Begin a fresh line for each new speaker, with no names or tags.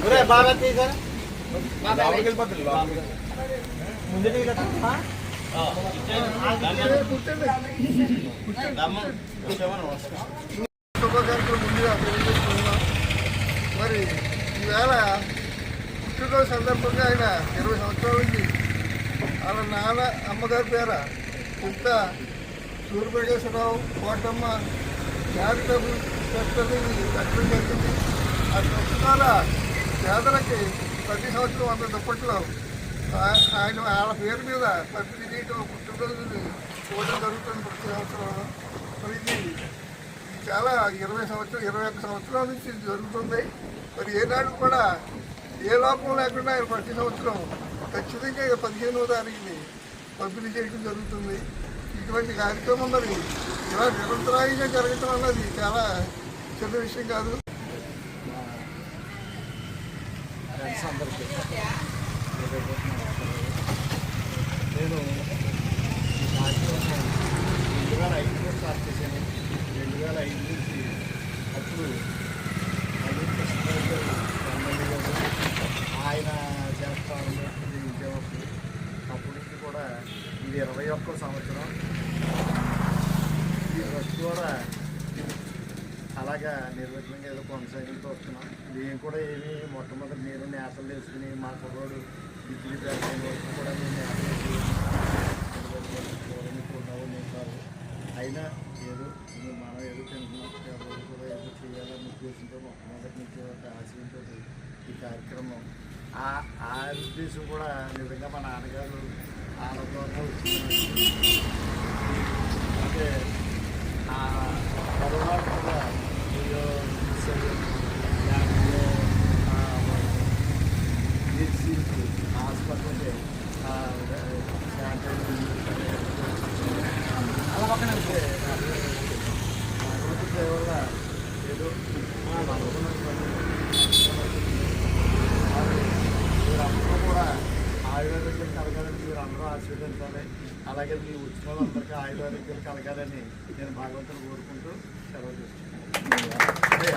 ఒరే తీసారా?
ముందుగా తెలియజేస్తున్నాం మరి ఈవేళ పుట్టినరోజు సందర్భంగా ఆయన ఇరవై సంవత్సరాల నుంచి వాళ్ళ నాన్న అమ్మగారి పేర ఇంత సూర్యప్రకాశరావు కోటమ్మ చారిటబుల్ ట్రస్ట్ అనేది పెట్టడం జరిగింది. ఆ ద్వారా పేదలకి ప్రతి సంవత్సరం వంద దుప్పట్లు ఆ- ఆయన వాళ్ళ పేరు మీద పంపిణీ చేయడం పుట్టినరోజుని చూడడం జరుగుతుంది ప్రతి సంవత్సరం. మరి ఇది చాలా ఇరవై సంవత్సరం ఇరవై ఒక్క సంవత్సరాల నుంచి జరుగుతుంది. మరి ఏనాడు కూడా ఏ లోపం లేకుండా ఆయన ప్రతి సంవత్సరం ఖచ్చితంగా పదిహేనవ తారీఖుని పంపిణీ చేయడం జరుగుతుంది. ఇటువంటి కార్యక్రమం మరి ఇలా నిరంతరాయంగా జరగటం అన్నది చాలా చిన్న విషయం కాదు.
ఫ్రెండ్స్ అందరికీ. నేను రెండు వేల ఐదులో స్టార్ట్ చేశాను. రెండు వేల ఐదు నుంచి అప్పుడు ఆయన చేస్తారు విజయవాడప్పుడు అప్పటి నుంచి కూడా ఇది ఇరవై ఒక్క సంవత్సరం. ఈ రోజు కూడా అలాగా నిర్వచనంగా ఏదో కొనసాగిస్తూ వస్తున్నాం మేము కూడా ఏమి మొట్టమొదటి నేను నేతలు వేసుకుని మా కుర్రోడు డిగ్రీ బ్యాక్ వరకు కూడా మేము నేతలు వేసుకుని కాదు. అయినా ఏదో మనం ఏదో తింటున్నాం ఎవరు కూడా ఏదో చేయాలని ఉద్దేశంతో మొట్టమొదటి నుంచి ఒక ఆశయంతో ఈ కార్యక్రమం. ఆ ఆ ఉద్దేశం కూడా నిజంగా మా నాన్నగారు ఆనందంగా వచ్చింది. అంటే ఆయుర్వేదికలు కలగాలని మీరు అందరూ ఆశీర్వదించాలి. అలాగే మీ వచ్చిన వాళ్ళందరికీ ఆయుర్వేదికలు కలగాలని నేను భాగవంతులు కోరుకుంటూ సెలవు తీసుకుంటాను